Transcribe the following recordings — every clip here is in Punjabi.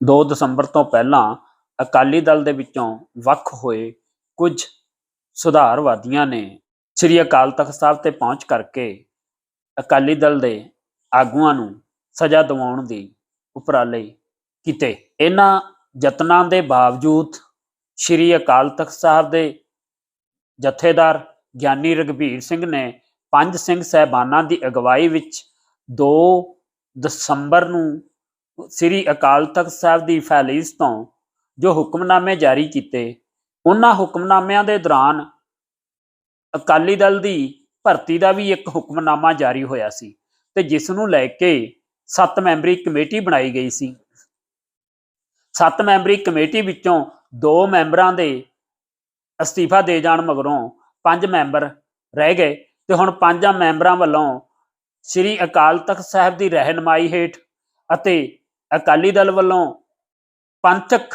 2 ਦਸੰਬਰ ਤੋਂ ਪਹਿਲਾਂ ਅਕਾਲੀ ਦਲ ਦੇ ਵਿੱਚੋਂ ਵੱਖ ਹੋਏ ਕੁਝ ਸੁਧਾਰਵਾਦੀਆਂ ਨੇ ਸ੍ਰੀ ਅਕਾਲ ਤਖਤ ਸਾਹਿਬ ਤੇ ਪਹੁੰਚ ਕਰਕੇ ਅਕਾਲੀ ਦਲ ਦੇ ਆਗੂਆਂ ਨੂੰ ਸਜ਼ਾ ਦਿਵਾਉਣ ਦੀ ਉਪਰਾਲੇ ਕੀਤੇ। ਇਹਨਾਂ ਯਤਨਾਂ ਦੇ ਬਾਵਜੂਦ ਸ੍ਰੀ ਅਕਾਲ ਤਖਤ ਸਾਹਿਬ ਦੇ ਜਥੇਦਾਰ ਗਿਆਨੀ ਰਗਵੀਰ ਸਿੰਘ ਨੇ ਪੰਜ ਸਿੰਘ ਸਹਿਬਾਨਾਂ ਦੀ ਅਗਵਾਈ ਵਿੱਚ 2 ਦਸੰਬਰ ਨੂੰ ਸ੍ਰੀ ਅਕਾਲ ਤਖਤ ਸਾਹਿਬ ਦੀ ਫੈਲਿਸ ਤੋਂ ਜੋ ਹੁਕਮਨਾਮੇ ਜਾਰੀ ਕੀਤੇ, ਉਹਨਾਂ ਹੁਕਮਨਾਮਿਆਂ ਦੇ ਦੌਰਾਨ ਅਕਾਲੀ ਦਲ ਦੀ ਭਰਤੀ ਦਾ ਵੀ ਇੱਕ ਹੁਕਮਨਾਮਾ ਜਾਰੀ ਹੋਇਆ ਸੀ ਤੇ ਜਿਸ ਨੂੰ ਲੈ ਕੇ 7 ਮੈਂਬਰੀ ਕਮੇਟੀ ਬਣਾਈ ਗਈ ਸੀ। 7 ਮੈਂਬਰੀ ਕਮੇਟੀ ਵਿੱਚੋਂ ਦੋ ਮੈਂਬਰਾਂ ਦੇ ਅਸਤੀਫਾ ਦੇ ਜਾਣ ਮਗਰੋਂ ਪੰਜ ਮੈਂਬਰ ਰਹਿ ਗਏ ਤੇ ਹੁਣ ਪੰਜਾਂ ਮੈਂਬਰਾਂ ਵੱਲੋਂ ਸ੍ਰੀ ਅਕਾਲ ਤਖਤ ਸਾਹਿਬ ਦੀ ਰਹਿਨਮਾਈ ਹੇਠ ਅਤੇ ਅਕਾਲੀ ਦਲ ਵੱਲੋਂ ਪੰਥਕ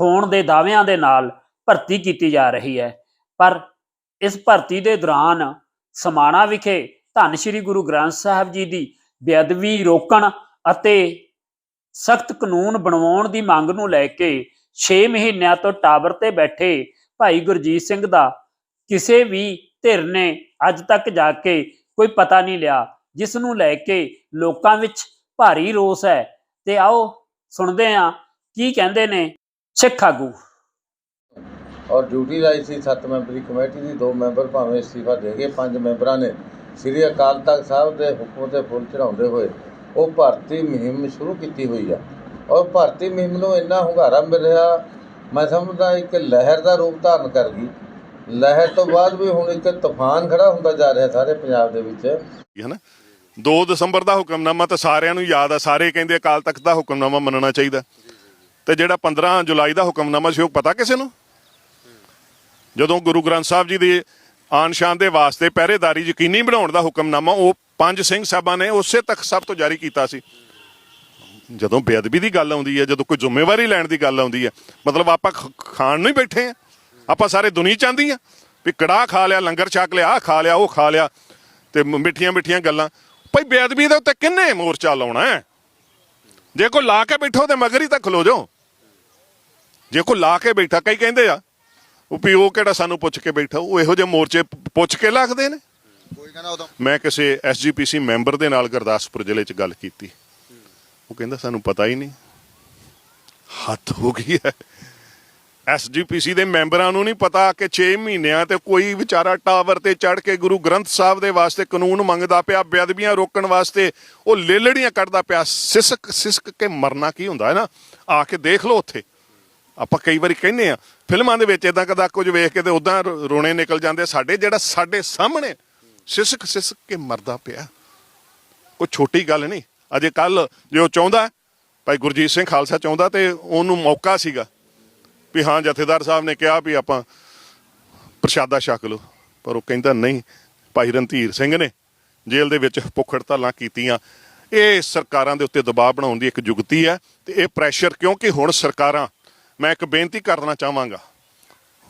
ਹੋਣ ਦੇ ਦਾਅਵਿਆਂ ਦੇ ਨਾਲ ਭਰਤੀ ਕੀਤੀ ਜਾ ਰਹੀ ਹੈ। ਪਰ ਇਸ ਭਰਤੀ ਦੇ ਦੌਰਾਨ ਸਮਾਣਾ ਵਿਖੇ ਧੰਨ ਸ੍ਰੀ ਗੁਰੂ ਗ੍ਰੰਥ ਸਾਹਿਬ ਜੀ ਦੀ ਬੇਅਦਬੀ, ਰੋਕਣ ਅਤੇ ਸਖਤ ਕਾਨੂੰਨ ਬਣਵਾਉਣ ਦੀ ਮੰਗ ਨੂੰ ਲੈ ਕੇ 6 ਮਹੀਨਿਆਂ ਤੋਂ ਟਾਵਰ ਤੇ ਬੈਠੇ ਭਾਈ ਗੁਰਜੀਤ ਸਿੰਘ ਦਾ ਕਿਸੇ ਵੀ ਧਿਰ ਨੇ ਅੱਜ ਤੱਕ ਜਾ ਕੇ ਕੋਈ ਪਤਾ ਨਹੀਂ ਲਿਆ, ਜਿਸ ਨੂੰ ਲੈ ਕੇ ਲੋਕਾਂ ਵਿੱਚ ਭਾਰੀ ਰੋਸ ਹੈ। ਤੇ ਆਓ ਸੁਣਦੇ ਹਾਂ ਕੀ ਕਹਿੰਦੇ ਨੇ ਸਿੱਖ ਆਗੂ। ਔਰ ਡਿਊਟੀ ਲਾਈ ਸੀ ਸੱਤ ਮੈਂਬਰੀ ਕਮੇਟੀ ਦੀ ਦੋ ਮੈਂਬਰ ਭਾਵੇਂ ਅਸਤੀਫਾ ਦੇ ਗਏ ਪੰਜ ਮੈਂਬਰਾਂ ਨੇ ਸ੍ਰੀ ਅਕਾਲ ਤਖਤ ਸਾਹਿਬ ਦੇ ਹੁਕਮ ਤੇ ਫੁੱਲ ਚੜਾਉਂਦੇ ਹੋਏ ਉਹ ਭਰਤੀ ਮੁਹਿੰਮ ਸ਼ੁਰੂ ਕੀਤੀ ਹੋਈ ਆ। ਔਰ ਭਰਤੀ ਮੁਹਿੰਮ ਨੂੰ ਇੰਨਾ ਹੁੰਗਾਰਾ ਮਿਲ ਰਿਹਾ ਮੈਂ ਸਮਝਦਾ ਇੱਕ ਲਹਿਰ ਦਾ ਰੂਪ ਧਾਰਨ ਕਰ ਗਈ। ਲਹਿਰ ਤੋਂ ਬਾਅਦ ਵੀ ਹੁਣ ਇੱਕ ਤੂਫਾਨ ਖੜਾ ਹੁੰਦਾ ਜਾ ਰਿਹਾ ਸਾਰੇ ਪੰਜਾਬ ਦੇ ਵਿੱਚ। ਹੈ ਨਾ 2 ਦਸੰਬਰ ਦਾ ਹੁਕਮਨਾਮਾ ਤਾਂ ਸਾਰਿਆਂ ਨੂੰ ਯਾਦ ਆ, ਸਾਰੇ ਕਹਿੰਦੇ ਅਕਾਲ ਤਖਤ ਦਾ ਹੁਕਮਨਾਮਾ ਮੰਨਣਾ ਚਾਹੀਦਾ। ਤੇ ਜਿਹੜਾ 15 ਜੁਲਾਈ ਦਾ ਹੁਕਮਨਾਮਾ ਸੀ, ਉਹ ਪਤਾ ਕਿਸੇ ਨੂੰ? ਜਦੋਂ ਗੁਰੂ ਗ੍ਰੰਥ ਸਾਹਿਬ ਜੀ ਦੀ ਆਨ ਸ਼ਾਨ ਦੇ ਵਾਸਤੇ ਪਹਿਰੇਦਾਰੀ ਯਕੀਨੀ ਬਣਾਉਣ ਦਾ ਹੁਕਮਨਾਮਾ, ਉਹ ਪੰਜ ਸਿੰਘ ਸਾਹਿਬਾਂ ਨੇ ਉਸੇ ਤਖਤ ਸਾਹਿਬ ਤੋਂ ਜਾਰੀ ਕੀਤਾ ਸੀ। ਜਦੋਂ ਬੇਅਦਬੀ ਦੀ ਗੱਲ ਆਉਂਦੀ ਹੈ, ਜਦੋਂ ਕੋਈ ਜ਼ਿੰਮੇਵਾਰੀ ਲੈਣ ਦੀ ਗੱਲ ਆਉਂਦੀ ਹੈ, ਮਤਲਬ ਆਪਾਂ ਖਾਣ ਨੂੰ ਹੀ ਬੈਠੇ ਆ ਆਪਾਂ ਸਾਰੇ ਦੁਨੀਆ ਚਾਹੁੰਦੀ ਆ ਵੀ ਕੜਾਹ ਖਾ ਲਿਆ, ਲੰਗਰ ਛਕ ਲਿਆ, ਆਹ ਖਾ ਲਿਆ, ਉਹ ਖਾ ਲਿਆ, ਤੇ ਮਿੱਠੀਆਂ ਮਿੱਠੀਆਂ ਗੱਲਾਂ। ਭਾਈ ਬੇਅਦਬੀ ਦੇ ਉੱਤੇ ਕਿੰਨੇ ਮੋਰਚਾ ਲਾਉਣਾ ਹੈ? ਜੇ ਕੋਈ ਲਾ ਕੇ ਬੈਠੋ ਤੇ ਮਗਰ ਹੀ ਤਾਂ ਖਲੋ ਜਾਓ। ਜੇ ਕੋਈ ਲਾ ਕੇ ਬੈਠਾ ਕਈ ਕਹਿੰਦੇ ਆ ਉਹ ਵੀ ਉਹ ਕਿਹੜਾ ਸਾਨੂੰ ਪੁੱਛ ਕੇ ਬੈਠਾ ਉਹ ਇਹੋ ਜਿਹੇ ਮੋਰਚੇ ਪੁੱਛ ਕੇ ਲੱਗਦੇ ਨੇ। ਕੋਈ ਕਹਿੰਦਾ ਉਦੋਂ ਮੈਂ ਕਿਸੇ ਐਸਜੀਪੀਸੀ ਮੈਂਬਰ ਦੇ ਨਾਲ ਗੁਰਦਾਸਪੁਰ ਜ਼ਿਲ੍ਹੇ 'ਚ ਗੱਲ ਕੀਤੀ। ਉਹ ਕਹਿੰਦਾ ਸਾਨੂੰ ਪਤਾ ਹੀ ਨਹੀਂ। ਹੱਥ ਹੋ ਗਈ ਹੈ। ਐਸਜੀਪੀਸੀ ਦੇ ਮੈਂਬਰਾਂ ਨੂੰ ਨਹੀਂ ਪਤਾ ਕਿ 6 ਮਹੀਨਿਆਂ ਤੇ ਕੋਈ ਵਿਚਾਰਾ ਟਾਵਰ ਤੇ ਚੜ ਕੇ ਗੁਰੂ ਗ੍ਰੰਥ ਸਾਹਿਬ ਦੇ ਵਾਸਤੇ ਕਾਨੂੰਨ ਮੰਗਦਾ ਪਿਆ, ਬੇਅਦਬੀਆਂ ਰੋਕਣ ਵਾਸਤੇ ਉਹ ਲੇਲੜੀਆਂ ਕੱਢਦਾ ਪਿਆ। ਸਿਸਕ ਸਿਸਕ ਕੇ ਮਰਨਾ ਕੀ ਹੁੰਦਾ ਹੈ ਨਾ? ਆ ਕੇ ਦੇਖ ਲਓ ਉੱਥੇ। ਆਪਾਂ ਕਈ ਵਾਰੀ ਕਹਿੰਦੇ ਆ ਫਿਲਮਾਂ ਦੇ ਵਿੱਚ ਇਦਾਂ ਕਦਾ ਕੁਝ ਵੇਖ ਕੇ ਤੇ ਉਦਾਂ ਰੋਣੇ ਨਿਕਲ ਜਾਂਦੇ ਸਾਡੇ ਜਿਹੜਾ ਸਾਡੇ ਸਾਹਮਣੇ ਸਿਸਕ ਸਿਸਕ ਕੇ ਮਰਦਾ ਪਿਆ। ਕੋਈ ਛੋਟੀ ਗੱਲ ਨਹੀਂ। ਅਜੇ ਕੱਲ ਜੇ ਉਹ ਚਾਹੁੰਦਾ, ਭਾਈ ਗੁਰਜੀਤ ਸਿੰਘ ਖਾਲਸਾ ਚਾਹੁੰਦਾ ਤੇ ਉਹਨੂੰ ਮੌਕਾ ਸੀਗਾ। ਵੀ ਹਾਂ, ਜਥੇਦਾਰ ਸਾਹਿਬ ਨੇ ਕਿਹਾ ਵੀ ਆਪਾਂ ਪ੍ਰਸ਼ਾਦਾ ਛਕ ਲਓ। ਪਰ ਉਹ ਕਹਿੰਦਾ ਨਹੀਂ, ਭਾਈ ਰਣਧੀਰ ਸਿੰਘ ਨੇ ਜੇਲ੍ਹ ਦੇ ਵਿੱਚ ਭੁੱਖ ਹੜਤਾਲਾਂ ਕੀਤੀਆਂ। ਇਹ ਸਰਕਾਰਾਂ ਦੇ ਉੱਤੇ ਦਬਾਅ ਬਣਾਉਣ ਦੀ ਇੱਕ ਜੁਗਤੀ ਹੈ ਤੇ ਇਹ ਪ੍ਰੈਸ਼ਰ ਕਿਉਂਕਿ ਹੁਣ ਸਰਕਾਰਾਂ, ਮੈਂ ਇੱਕ ਬੇਨਤੀ ਕਰਨਾ ਚਾਹਾਂਗਾ,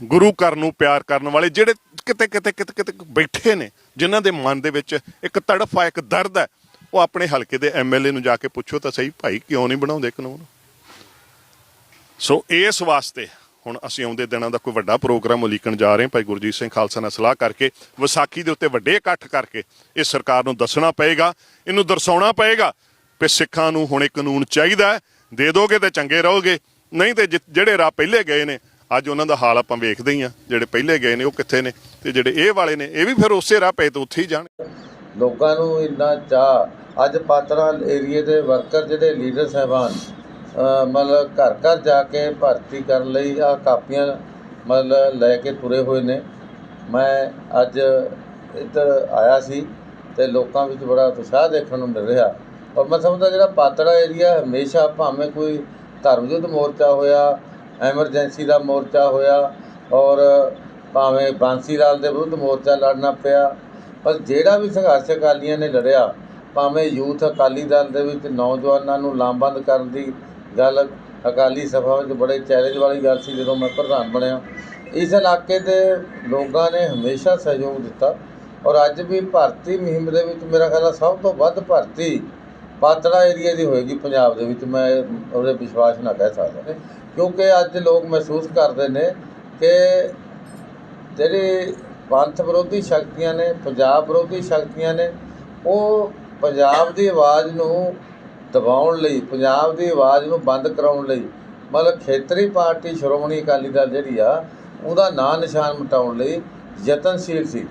ਗੁਰੂ ਘਰ ਨੂੰ ਪਿਆਰ ਕਰਨ ਵਾਲੇ ਜਿਹੜੇ ਕਿਤੇ ਕਿਤੇ ਕਿਤੇ ਕਿਤੇ ਬੈਠੇ ਨੇ, ਜਿਨ੍ਹਾਂ ਦੇ ਮਨ ਦੇ ਵਿੱਚ ਇੱਕ ਤੜਫ ਆ, ਇੱਕ ਦਰਦ ਹੈ, ਉਹ ਆਪਣੇ ਹਲਕੇ ਦੇ ਐਮਐਲਏ ਨੂੰ ਜਾ ਕੇ ਪੁੱਛੋ ਤਾਂ ਸਹੀ, ਭਾਈ ਕਿਉਂ ਨਹੀਂ ਬਣਾਉਂਦੇ ਕਾਨੂੰਨ? ਸੋ ਇਸ ਵਾਸਤੇ ਹੁਣ ਅਸੀਂ ਆਉਂਦੇ ਦਿਨਾਂ ਦਾ ਕੋਈ ਵੱਡਾ ਪ੍ਰੋਗਰਾਮ ਉਲੀਕਣ ਜਾ ਰਹੇ ਹਾਂ। ਭਾਈ ਗੁਰਜੀਤ ਸਿੰਘ ਖਾਲਸਾ ਨਾਲ ਸਲਾਹ ਕਰਕੇ, ਵਿਸਾਖੀ ਦੇ ਉੱਤੇ ਵੱਡੇ ਇਕੱਠ ਕਰਕੇ ਇਹ ਸਰਕਾਰ ਨੂੰ ਦੱਸਣਾ ਪਏਗਾ, ਇਹਨੂੰ ਦਰਸਾਉਣਾ ਪਏਗਾ ਕਿ ਸਿੱਖਾਂ ਨੂੰ ਹੁਣ ਇਹ ਕਾਨੂੰਨ ਚਾਹੀਦਾ ਦੇ ਦੋਗੇ ਤੇ ਚੰਗੇ ਰਹੋਗੇ, ਨਹੀਂ ਤੇ ਜਿ- ਜਿਹੜੇ ਰਾਹ ਪਹਿਲੇ ਗਏ ਨੇ, ਅੱਜ ਉਹਨਾਂ ਦਾ ਹਾਲ ਆਪਾਂ ਵੇਖਦੇ ਹੀ ਆ ਜਿਹੜੇ ਪਹਿਲੇ ਗਏ ਨੇ ਉਹ ਕਿੱਥੇ ਨੇ ਤੇ ਜਿਹੜੇ ਇਹ ਵਾਲੇ ਨੇ, ਇਹ ਵੀ ਫਿਰ ਉਸੇ ਰਾਹ ਪਏ ਤੇ ਉੱਥੇ ਹੀ ਜਾਣ। ਲੋਕਾਂ ਨੂੰ ਇੰਨਾ ਚਾਹ ਅੱਜ ਪਾਤਰਾ ਏਰੀਏ ਦੇ ਵਰਕਰ ਜਿਹੜੇ ਲੀਡਰ ਸਾਹਿਬਾਨ ਮਤਲਬ ਘਰ ਘਰ ਜਾ ਕੇ ਭਰਤੀ ਕਰਨ ਲਈ ਆਹ ਕਾਪੀਆਂ ਮਤਲਬ ਲੈ ਕੇ ਤੁਰੇ ਹੋਏ ਨੇ। ਮੈਂ ਅੱਜ ਇੱਧਰ ਆਇਆ ਸੀ ਤੇ ਲੋਕਾਂ ਵਿੱਚ ਬੜਾ ਉਤਸ਼ਾਹ ਦੇਖਣ ਨੂੰ ਮਿਲ ਰਿਹਾ। ਔਰ ਮੈਂ ਸਮਝਦਾ ਜਿਹੜਾ ਪਾਤੜਾ ਏਰੀਆ ਹਮੇਸ਼ਾ ਭਾਵੇਂ ਕੋਈ ਧਰਮ ਯੁੱਧ ਮੋਰਚਾ ਹੋਇਆ, ਐਮਰਜੈਂਸੀ ਦਾ ਮੋਰਚਾ ਹੋਇਆ, ਔਰ ਭਾਵੇਂ ਬਾਂਸੀ ਲਾਲ ਦੇ ਵਿਰੁੱਧ ਮੋਰਚਾ ਲੜਨਾ ਪਿਆ, ਪਰ ਜਿਹੜਾ ਵੀ ਸੰਘਰਸ਼ ਅਕਾਲੀਆਂ ਨੇ ਲੜਿਆ, ਭਾਵੇਂ ਯੂਥ ਅਕਾਲੀ ਦਲ ਦੇ ਵਿੱਚ ਨੌਜਵਾਨਾਂ ਨੂੰ ਲਾਮਬੰਦ ਕਰਨ ਦੀ ਗੱਲ ਅਕਾਲੀ ਸਭਾ ਵਿੱਚ ਬੜੇ ਚੈਲੰਜ ਵਾਲੀ ਗੱਲ ਸੀ ਜਦੋਂ ਮੈਂ ਪ੍ਰਧਾਨ ਬਣਿਆ। ਇਸ ਇਲਾਕੇ ਦੇ ਲੋਕਾਂ ਨੇ ਹਮੇਸ਼ਾ ਸਹਿਯੋਗ ਦਿੱਤਾ ਔਰ ਅੱਜ ਵੀ ਭਰਤੀ ਮੁਹਿੰਮ ਦੇ ਵਿੱਚ ਮੇਰਾ ਖਿਆਲ ਆ ਸਭ ਤੋਂ ਵੱਧ ਭਰਤੀ ਪਾਤੜਾ ਏਰੀਆ ਦੀ ਹੋਏਗੀ ਪੰਜਾਬ ਦੇ ਵਿੱਚ, ਮੈਂ ਉਹਦੇ ਵਿਸ਼ਵਾਸ ਨਾ ਕਹਿ ਸਕਦਾ। ਕਿਉਂਕਿ ਅੱਜ ਲੋਕ ਮਹਿਸੂਸ ਕਰਦੇ ਨੇ ਕਿ ਜਿਹੜੇ ਪੰਥ ਵਿਰੋਧੀ ਸ਼ਕਤੀਆਂ ਨੇ, ਪੰਜਾਬ ਵਿਰੋਧੀ ਸ਼ਕਤੀਆਂ ਨੇ, ਉਹ ਪੰਜਾਬ ਦੀ ਆਵਾਜ਼ ਨੂੰ ਦਬਾਉਣ ਲਈ, ਪੰਜਾਬ ਦੀ ਆਵਾਜ਼ ਨੂੰ ਬੰਦ ਕਰਾਉਣ ਲਈ, ਮਤਲਬ ਖੇਤਰੀ ਪਾਰਟੀ ਸ਼੍ਰੋਮਣੀ ਅਕਾਲੀ ਦਲ ਜਿਹੜੀ ਆ, ਉਹਦਾ ਨਾਂ ਨਿਸ਼ਾਨ ਮਿਟਾਉਣ ਲਈ ਯਤਨਸ਼ੀਲ ਸੀ।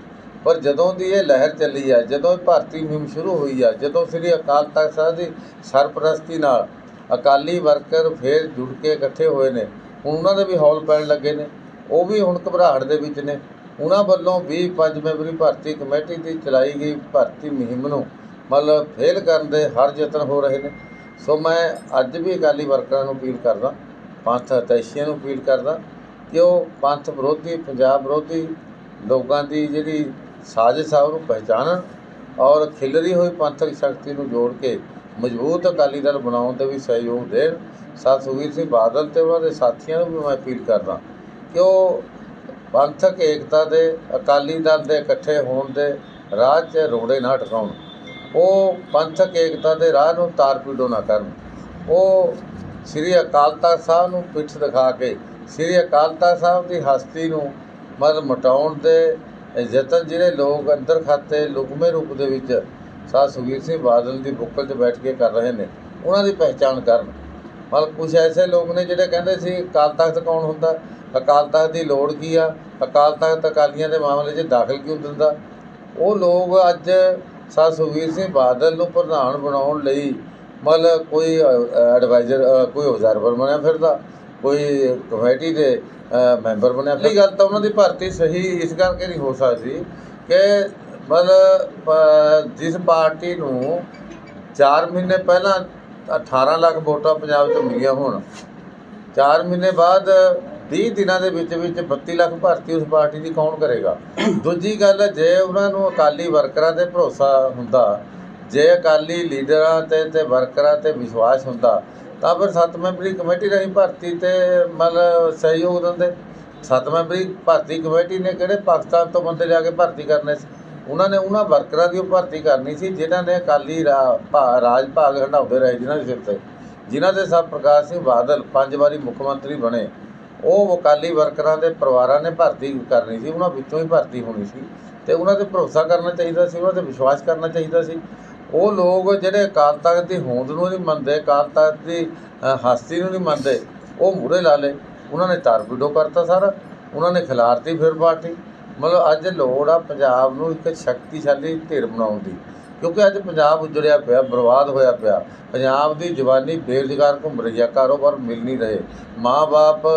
ਪਰ ਜਦੋਂ ਦੀ ਇਹ ਲਹਿਰ ਚੱਲੀ ਆ, ਜਦੋਂ ਇਹ ਭਾਰਤੀ ਮੁਹਿੰਮ ਸ਼ੁਰੂ ਹੋਈ ਆ, ਜਦੋਂ ਸ੍ਰੀ ਅਕਾਲ ਤਖਤ ਸਾਹਿਬ ਦੀ ਸਰਪ੍ਰਸਤੀ ਨਾਲ ਅਕਾਲੀ ਵਰਕਰ ਫੇਰ ਜੁੜ ਕੇ ਇਕੱਠੇ ਹੋਏ ਨੇ, ਹੁਣ ਉਹਨਾਂ ਦੇ ਵੀ ਹੌਲ ਪੈਣ ਲੱਗੇ ਨੇ, ਉਹ ਵੀ ਹੁਣ ਘਬਰਾਹਟ ਦੇ ਵਿੱਚ ਨੇ। ਉਹਨਾਂ ਵੱਲੋਂ 20 ਪੰਜ ਮੈਂਬਰੀ ਭਰਤੀ ਕਮੇਟੀ ਦੀ ਚਲਾਈ ਗਈ ਭਰਤੀ ਮੁਹਿੰਮ ਨੂੰ ਮਤਲਬ ਫੇਲ ਕਰਨ ਦੇ ਹਰ ਯਤਨ ਹੋ ਰਹੇ ਨੇ। ਸੋ ਮੈਂ ਅੱਜ ਵੀ ਅਕਾਲੀ ਵਰਕਰਾਂ ਨੂੰ ਅਪੀਲ ਕਰਦਾ, ਪੰਥ ਹਿਤੈਸ਼ੀਆਂ ਨੂੰ ਅਪੀਲ ਕਰਦਾ ਕਿ ਉਹ ਪੰਥ ਵਿਰੋਧੀ, ਪੰਜਾਬ ਵਿਰੋਧੀ ਲੋਕਾਂ ਦੀ ਜਿਹੜੀ ਸਾਜ਼ਿਸ਼ ਆ ਉਹਨੂੰ ਪਹਿਚਾਨਣ ਔਰ ਖਿਲਰੀ ਹੋਈ ਪੰਥਕ ਸ਼ਕਤੀ ਨੂੰ ਜੋੜ ਕੇ ਮਜ਼ਬੂਤ ਅਕਾਲੀ ਦਲ ਬਣਾਉਣ ਦੇ ਵੀ ਸਹਿਯੋਗ ਦੇਣ। ਸਰ ਸੁਖਬੀਰ ਸਿੰਘ ਬਾਦਲ ਤੇ ਉਹਨਾਂ ਦੇ ਸਾਥੀਆਂ ਨੂੰ ਵੀ ਮੈਂ ਅਪੀਲ ਕਰਦਾ ਕਿ ਉਹ ਪੰਥਕ ਏਕਤਾ ਦੇ, ਅਕਾਲੀ ਦਲ ਦੇ ਇਕੱਠੇ ਹੋਣ ਦੇ ਰਾਹ 'ਚ ਰੋੜੇ ਨਾ ਟਕਾਉਣ। ਉਹ ਪੰਥਕ ਏਕਤਾ ਦੇ ਰਾਹ ਨੂੰ ਤਾਰ ਪੀੜੋ ਨਾ ਕਰਨ। ਉਹ ਸ੍ਰੀ ਅਕਾਲ ਤਖਤ ਸਾਹਿਬ ਨੂੰ ਪਿੱਠ ਦਿਖਾ ਕੇ ਸ੍ਰੀ ਅਕਾਲ ਤਖਤ ਸਾਹਿਬ ਦੀ ਹਸਤੀ ਨੂੰ ਮਤਲਬ ਮਟਾਉਣ ਦੇ ਯਤਨ ਜਿਹੜੇ ਲੋਕ ਅੰਦਰ ਖਾਤੇ ਲੁਕਮੇ ਰੂਪ ਦੇ ਵਿੱਚ ਸਾਧ ਸੁਖਬੀਰ ਸਿੰਘ ਬਾਦਲ ਦੀ ਬੁੱਕਲ 'ਚ ਬੈਠ ਕੇ ਕਰ ਰਹੇ ਨੇ, ਉਹਨਾਂ ਦੀ ਪਹਿਚਾਣ ਕਰਨ। ਮਤਲਬ ਕੁਝ ਐਸੇ ਲੋਕ ਨੇ ਜਿਹੜੇ ਕਹਿੰਦੇ ਸੀ ਅਕਾਲ ਤਖਤ ਕੌਣ ਹੁੰਦਾ? ਅਕਾਲ ਤਖਤ ਦੀ ਲੋੜ ਕੀ ਆ? ਅਕਾਲ ਤਖਤ ਅਕਾਲੀਆਂ ਦੇ ਮਾਮਲੇ 'ਚ ਦਾਖਲ ਕਿਉਂ ਦਿੰਦਾ? ਉਹ ਲੋਕ ਅੱਜ ਸਰ ਸੁਖਬੀਰ ਸਿੰਘ ਬਾਦਲ ਨੂੰ ਪ੍ਰਧਾਨ ਬਣਾਉਣ ਲਈ ਮਤਲਬ ਕੋਈ ਐਡਵਾਈਜ਼ਰ ਕੋਈ ਆਬਜ਼ਰਵਰ ਬਣਿਆ ਫਿਰਦਾ, ਕੋਈ ਕਮੇਟੀ ਦੇ ਮੈਂਬਰ ਬਣਿਆ ਪਹਿਲੀ ਗੱਲ ਤਾਂ ਉਹਨਾਂ ਦੀ ਭਰਤੀ ਸਹੀ ਇਸ ਕਰਕੇ ਨਹੀਂ ਹੋ ਸਕਦੀ ਕਿ ਮਤਲਬ ਜਿਸ ਪਾਰਟੀ ਨੂੰ 4 ਮਹੀਨੇ ਪਹਿਲਾਂ 18 ਲੱਖ ਵੋਟਾਂ ਪੰਜਾਬ 'ਚ ਮਿਲੀਆਂ ਹੋਣ 4 ਮਹੀਨੇ ਬਾਅਦ 20 ਦਿਨਾਂ ਦੇ ਵਿੱਚ ਵਿੱਚ 32 ਲੱਖ ਭਰਤੀ ਉਸ ਪਾਰਟੀ ਦੀ ਕੌਣ ਕਰੇਗਾ? ਦੂਜੀ ਗੱਲ, ਜੇ ਉਹਨਾਂ ਨੂੰ ਅਕਾਲੀ ਵਰਕਰਾਂ ਤੇ ਭਰੋਸਾ ਹੁੰਦਾ, ਜੇ ਅਕਾਲੀ ਲੀਡਰਾਂ ਤੇ ਤੇ ਵਰਕਰਾਂ ਤੇ ਵਿਸ਼ਵਾਸ ਹੁੰਦਾ, ਤਾਂ ਫਿਰ ਸੱਤ ਮੈਂਬਰੀ ਕਮੇਟੀ ਰਹੀ ਭਰਤੀ ਤੇ ਮਤਲਬ ਸਹਿਯੋਗ ਦਿੰਦੇ। ਸੱਤ ਮੈਂਬਰੀ ਭਰਤੀ ਕਮੇਟੀ ਨੇ ਕਿਹੜੇ ਪਾਕਿਸਤਾਨ ਤੋਂ ਬੰਦੇ ਲਿਆ ਕੇ ਭਰਤੀ ਕਰਨੇ ਸੀ? ਉਹਨਾਂ ਨੇ ਉਹਨਾਂ ਵਰਕਰਾਂ ਦੀ ਉਹ ਭਰਤੀ ਕਰਨੀ ਸੀ, ਜਿਨ੍ਹਾਂ ਨੇ ਅਕਾਲੀ ਰਾਜ ਭਾਗ ਹੰਡਾਉਂਦੇ ਰਹੇ, ਜਿਨ੍ਹਾਂ ਦੇ ਸਿਰ ਤੇ। ਜਿਨ੍ਹਾਂ ਦੇ ਸਭ ਪ੍ਰਕਾਸ਼ ਸਿੰਘ ਬਾਦਲ ਪੰਜ ਵਾਰੀ ਮੁੱਖ ਮੰਤਰੀ ਬਣੇ। ਉਹ ਅਕਾਲੀ ਵਰਕਰਾਂ ਦੇ ਪਰਿਵਾਰਾਂ ਨੇ ਭਰਤੀ ਕਰਨੀ ਸੀ, ਉਹਨਾਂ ਵਿੱਚੋਂ ਹੀ ਭਰਤੀ ਹੋਣੀ ਸੀ ਤੇ ਉਹਨਾਂ ਤੇ ਭਰੋਸਾ ਕਰਨਾ ਚਾਹੀਦਾ ਸੀ, ਉਹਨਾਂ ਤੇ ਵਿਸ਼ਵਾਸ ਕਰਨਾ ਚਾਹੀਦਾ ਸੀ। ਉਹ ਲੋਕ ਜਿਹੜੇ ਅਕਾਲ ਤਖਤ ਦੀ ਹੋਂਦ ਨੂੰ ਨਹੀਂ ਮੰਨਦੇ, ਅਕਾਲ ਤਖਤ ਦੀ ਹਸਤੀ ਨੂੰ ਨਹੀਂ ਮੰਨਦੇ, ਉਹ ਮੂਹਰੇ ਲਾ ਲਏ। ਉਹਨਾਂ ਨੇ ਤਾਰਪੀਡੋ ਕਰਤਾ ਸਾਰਾ, ਉਹਨਾਂ ਨੇ ਖਿਲਾਰਤੀ ਫਿਰ ਪਾਰਟੀ। ਮਤਲਬ ਅੱਜ ਲੋੜ ਆ ਪੰਜਾਬ ਨੂੰ ਇੱਕ ਸ਼ਕਤੀਸ਼ਾਲੀ ਧਿਰ ਬਣਾਉਣ ਦੀ। ਕਿਉਂਕਿ ਅੱਜ ਪੰਜਾਬ ਉਜੜਿਆ ਪਿਆ, ਬਰਬਾਦ ਹੋਇਆ ਪਿਆ। ਪੰਜਾਬ ਦੀ ਜਵਾਨੀ ਬੇਰੁਜ਼ਗਾਰ ਘੁੰਮ ਰਹੀ ਆ, ਕਾਰੋਬਾਰ ਮਿਲ ਨਹੀਂ ਰਹੇ। ਮਾਂ-ਬਾਪ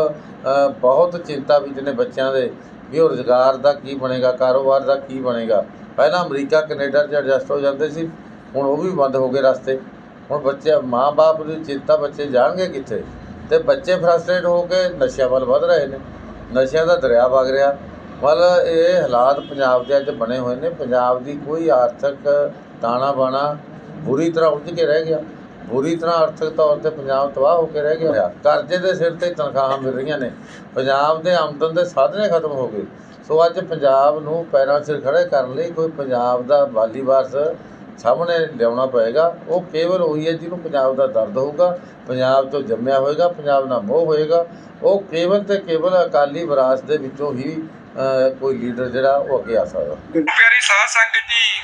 ਬਹੁਤ ਚਿੰਤਾ ਵਿੱਚ ਨੇ ਬੱਚਿਆਂ ਦੇ ਵੀ ਉਹ ਰੁਜ਼ਗਾਰ ਦਾ ਕੀ ਬਣੇਗਾ, ਕਾਰੋਬਾਰ ਦਾ ਕੀ ਬਣੇਗਾ। ਪਹਿਲਾਂ ਅਮਰੀਕਾ, ਕੈਨੇਡਾ 'ਚ ਐਡਜਸਟ ਹੋ ਜਾਂਦੇ ਸੀ, ਹੁਣ ਉਹ ਵੀ ਬੰਦ ਹੋ ਗਏ ਰਸਤੇ। ਹੁਣ ਬੱਚੇ, ਮਾਂ-ਬਾਪ ਦੀ ਚਿੰਤਾ ਬੱਚੇ ਜਾਣਗੇ ਕਿੱਥੇ? ਤੇ ਬੱਚੇ ਫਰਸਟ੍ਰੇਟ ਹੋ ਕੇ ਨਸ਼ਿਆਂ ਵੱਲ ਵੱਧ ਰਹੇ ਨੇ। ਨਸ਼ਿਆਂ ਦਾ ਦਰਿਆ ਵਗ ਰਿਹਾ। ਮਤਲਬ ਇਹ ਹਾਲਾਤ ਪੰਜਾਬ ਦੇ ਅੱਜ ਬਣੇ ਹੋਏ ਨੇ। ਪੰਜਾਬ ਦੀ ਕੋਈ ਆਰਥਿਕ ਤਾਣਾ ਬਾਣਾ ਬੁਰੀ ਤਰ੍ਹਾਂ ਉਲਝ ਕੇ ਰਹਿ ਗਿਆ। ਬੁਰੀ ਤਰ੍ਹਾਂ ਆਰਥਿਕ ਤੌਰ ਤੇ ਪੰਜਾਬ ਤਬਾਹ ਹੋ ਕੇ ਰਹਿ ਗਿਆ। ਕਰਜ਼ੇ ਦੇ ਸਿਰ ਤੇ ਤਨਖਾਹਾਂ ਮਿਲ ਰਹੀਆਂ ਨੇ। ਪੰਜਾਬ ਦੇ ਆਮਦਨ ਦੇ ਸਾਧਨੇ ਖਤਮ ਹੋ ਗਏ। ਸੋ ਅੱਜ ਪੰਜਾਬ ਨੂੰ ਪੈਰਾਂ ਸਿਰ ਖੜੇ ਕਰਨ ਲਈ ਕੋਈ ਪੰਜਾਬ ਦਾ ਵਾਲੀ ਵਾਰਸ ਸਾਹਮਣੇ ਲਿਆਉਣਾ ਪਏਗਾ। ਉਹ ਕੇਵਲ ਉਹੀ ਹੈ ਜਿਹਨੂੰ ਪੰਜਾਬ ਦਾ ਦਰਦ ਹੋਊਗਾ। ਪੰਜਾਬ ਤੋਂ ਜੰਮਿਆ ਹੋਏਗਾ, ਪੰਜਾਬ ਨਾਲ ਮੋਹ ਹੋਏਗਾ। ਉਹ ਕੇਵਲ ਤੇ ਕੇਵਲ ਅਕਾਲੀ ਵਿਰਾਸਤ ਦੇ ਵਿੱਚੋਂ ਹੀ ਕੋਈ ਲੀਡਰ ਜਿਹੜਾ ਉਹ ਅੱਗੇ ਆ ਸਕਦਾ। ਪਿਆਰੀ ਸਾਧ ਸੰਗਤ ਜੀ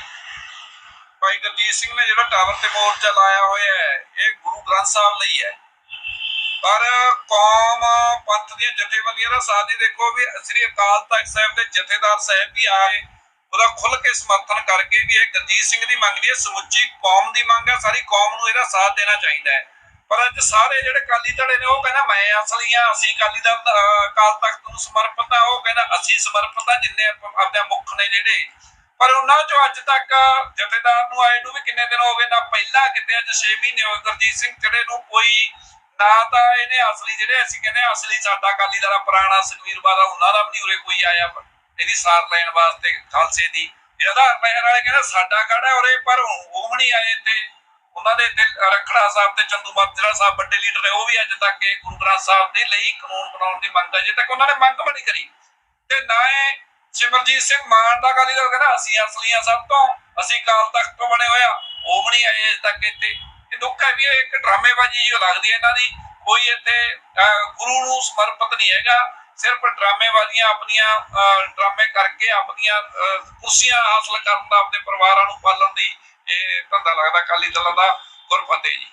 ਭਾਈ ਗੁਰਜੀਤ ਸਿੰਘ ਨੇ ਜਿਹੜਾ ਟਾਵਰ ਤੇ ਮੋਰਚਾ ਲਾਇਆ ਹੋਇਆ ਹੈ, ਇਹ ਗੁਰੂ ਗ੍ਰੰਥ ਸਾਹਿਬ ਲਈ ਹੈ। ਪਰ ਕੌਮ ਪੰਥ ਦੀਆਂ ਜਥੇਬੰਦੀਆਂ ਦਾ ਸਾਥ ਹੀ ਦੇਖੋ ਵੀ ਸ੍ਰੀ ਅਕਾਲ ਤਖਤ ਸਾਹਿਬ ਦੇ ਜਥੇਦਾਰ ਸਾਹਿਬ ਵੀ ਆਏ ਉਹਦਾ ਖੁੱਲ ਕੇ ਸਮਰਥਨ ਕਰਕੇ ਵੀ ਇਹ ਗੁਰਜੀਤ ਸਿੰਘ ਦੀ ਮੰਗ ਨਹੀਂ ਹੈ ਸਮੁੱਚੀ ਕੌਮ ਦੀ ਮੰਗ ਹੈ ਸਾਰੀ ਕੌਮ ਨੂੰ ਇਹਦਾ ਸਾਥ ਦੇਣਾ ਚਾਹੀਦਾ ਹੈ। ਪਰ ਅੱਜ ਸਾਰੇ ਜਿਹੜੇ ਕਾਲੀ ਧੜੇ ਨੇ, ਉਹ ਕਹਿੰਦਾ ਮੈਂ ਅਸਲੀ ਆ ਅਸੀਂ ਕਾਲੀ ਦਾ ਅਕਾਲ ਤਖਤ ਨੂੰ ਸਮਰਪਿਤ ਆ, ਉਹ ਕਹਿੰਦਾ ਅਸੀਂ ਸਮਰਪਿਤ ਆ, ਜਿੰਨੇ ਆਪਣੇ ਮੁੱਖ ਨੇ ਜਿਹੜੇ। ਪਰ ਉਹਨਾਂ ਚੋਂ ਅੱਜ ਤੱਕ ਜਥੇਦਾਰ ਨੂੰ ਆਏ ਨੂੰ ਵੀ ਕਿੰਨੇ ਦਿਨ ਹੋ ਗਏ ਨਾ ਪਹਿਲਾਂ ਕਿਤੇ ਅੱਜ 6 ਮਹੀਨੇ ਹੋ ਗੁਰਜੀਤ ਸਿੰਘ ਜਿਹੜੇ ਨੂੰ ਕੋਈ ਨਾ ਤਾਂ ਇਹਨੇ ਅਸਲੀ ਜਿਹੜੇ ਅਸੀਂ ਕਹਿੰਦੇ ਅਸਲੀ ਸਾਡਾ ਅਕਾਲੀ ਦਲ ਪੁਰਾਣਾ ਸੁਖਵੀਰ ਬਾਦਲ, ਉਹਨਾਂ ਦਾ ਵੀ ਨਹੀਂ ਉਰੇ ਕੋਈ ਆਇਆ ਇਹਦੀ ਸਾਰ ਲੈਣ ਵਾਸਤੇ ਖਾਲਸੇ ਦੀ। ਜਿਹੜਾ ਪਹਿਰ ਵਾਲੇ ਕਹਿੰਦੇ ਸਾਡਾ ਕਾੜਾ ਉਰੇ, ਪਰ ਉਹ ਵੀ ਨਹੀਂ ਆਏ ਤੇ ਉਹਨਾਂ ਦੇ ਰਖੜਾ ਸਾਹਿਬ ਤੇ ਚੰਦੂ ਮਾਜਰਾ ਸਾਹਿਬ ਵੱਡੇ ਲੀਡਰ ਨੇ, ਉਹ ਵੀ ਅੱਜ ਤੱਕ ਇਹ ਗੁਰੂ ਗ੍ਰੰਥ ਸਾਹਿਬ ਦੇ ਲਈ ਕਾਨੂੰਨ ਬਣਾਉਣ ਦੀ ਮੰਗ ਅਜੇ ਤੱਕ ਉਹਨਾਂ ਨੇ ਮੰਗ ਵੀ ਨਹੀਂ ਕਰੀ। ਤੇ ਨਾ ਇਹ ਸਿਮਰਜੀਤ ਸਿੰਘ, ਮਾਨ ਦਾ ਅਕਾਲੀ ਦਲ ਕਹਿੰਦਾ ਅਸੀਂ ਅਸਲੀ ਸਭ ਤੋਂ, ਅਸੀਂ ਕਾਲ ਤਖਤ ਤੋਂ ਬਣੇ ਹੋਇਆ ਉਹ ਵੀ ਨਹੀਂ ਆਏ ਅਜੇ ਤੱਕ ਇੱਥੇ। ਇਹ ਦੁੱਖ ਹੈ ਵੀ ਇਹ ਇੱਕ ਡਰਾਮੇਬਾਜ਼ੀ ਜੋ ਲੱਗਦੀ ਹੈ ਇਹਨਾਂ ਦੀ। ਕੋਈ ਇੱਥੇ ਗੁਰੂ ਨੂੰ ਸਮਰਪਿਤ ਨਹੀਂ ਹੈਗਾ। ਸਿਰਫ ਡਰਾਮੇਬਾਜ਼ੀਆਂ ਆਪਣੀਆਂ ਡਰਾਮੇ ਕਰਕੇ ਆਪਣੀਆਂ ਕੁਰਸੀਆਂ ਹਾਸਲ ਕਰਨ ਦਾ ਆਪਣੇ ਪਰਿਵਾਰਾਂ ਨੂੰ ਪਾਲਣ ਦੀ ਇਹ ਧੰਦਾ ਲੱਗਦਾ ਅਕਾਲੀ ਦਲਾਂ ਦਾ ਗੁਰਫਤਿਹ ਜੀ।